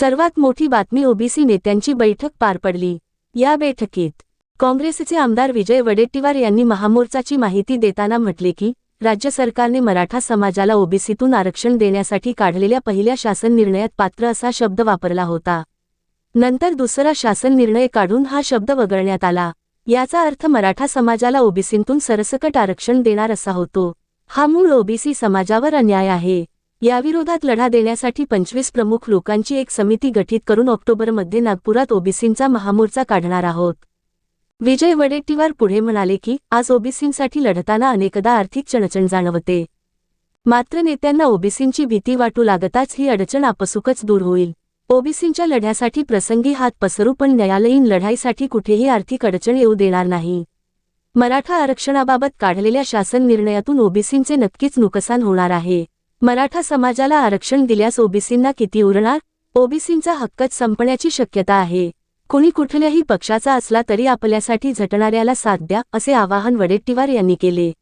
सर्वात मोठी बातमी ओबीसी नेत्यांची बैठक पार पडली. या बैठकीत काँग्रेसचे आमदार विजय वडेट्टीवार यांनी महामोर्चाची माहिती देताना म्हटले की राज्य सरकारने मराठा समाजाला ओबीसीतून आरक्षण देण्यासाठी काढलेल्या पहिल्या शासन निर्णयात पात्र असा शब्द वापरला होता. नंतर दुसरा शासन निर्णय काढून हा शब्द वगळण्यात आला. याचा अर्थ मराठा समाजाला ओबीसीतून सरसकट आरक्षण देणार असा होतो. हा मूळ ओबीसी समाजावर अन्याय आहे. याविरोधात लढा देण्यासाठी पंचवीस प्रमुख लोकांची एक समिती गठीत करून ऑक्टोबरमध्ये नागपुरात ओबीसींचा महामोर्चा काढणार आहोत. विजय वडेट्टीवार पुढे म्हणाले की आज ओबीसींसाठी लढताना अनेकदा आर्थिक चणचण जाणवते. मात्र नेत्यांना ओबीसींची भीती वाटू लागताच ही अडचण आपसुकच दूर होईल. ओबीसींच्या लढ्यासाठी प्रसंगी हात पसरू पण न्यायालयीन लढाईसाठी कुठेही आर्थिक अडचण येऊ देणार नाही. मराठा आरक्षणाबाबत काढलेल्या शासन निर्णयातून ओबीसींचे नक्कीच नुकसान होणार आहे. मराठा समाजाला आरक्षण दिल्यास ओबीसींना किती उरणार? ओबीसींचा हक्कच संपण्याची शक्यता आहे. कोणी कुठल्याही पक्षाचा असला तरी आपल्यासाठी झटणाऱ्याला साथ द्या असे आवाहन वडेट्टीवार यांनी केले.